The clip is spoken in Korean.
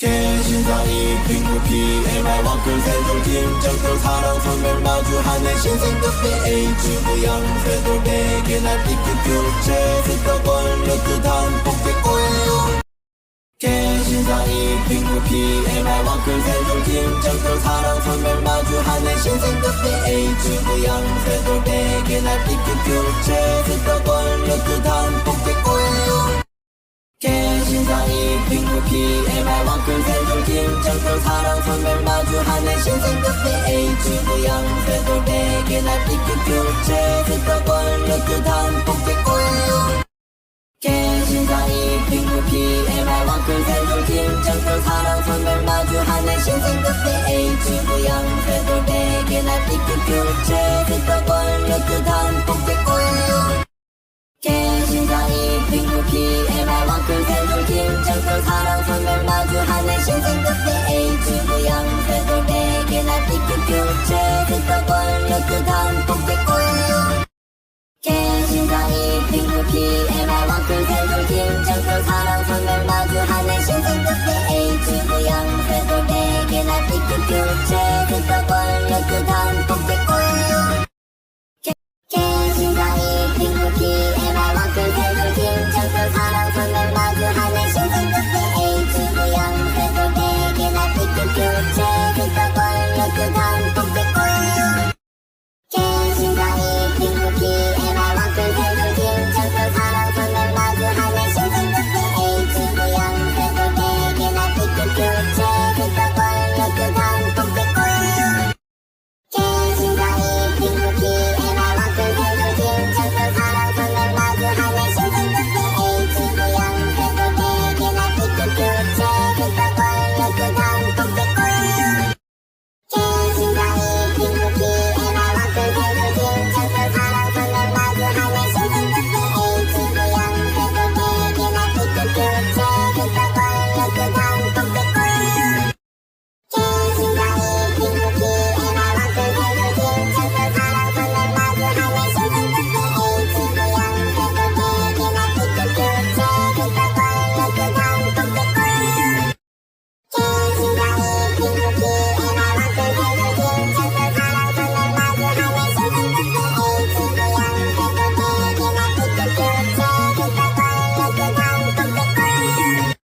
개신사이 핑크피 MR 원클 세돌팀 정글 사랑 선멸 마주하는 신생급비 H구 양세돌 대개날 삐끗 체스터 권력 단폭대 꼬유 개신사이 핑크피 MR 원클 세돌팀 정글 사랑 선멸 마주하는 신생급비 H구 양 MR 원클 세돌팀 정글 사랑 선멸 마주하는 신생급비 H구 양세돌 대개날 삐끗 체스터 권력 단폭대 꼬유 개신사이 핑크피 MR 원클 세돌팀 정글 사랑 선멸 마주하는 신생급비 H구 양세돌 대개날 삐끗 체스터 권력 단폭대 꼬유 to tell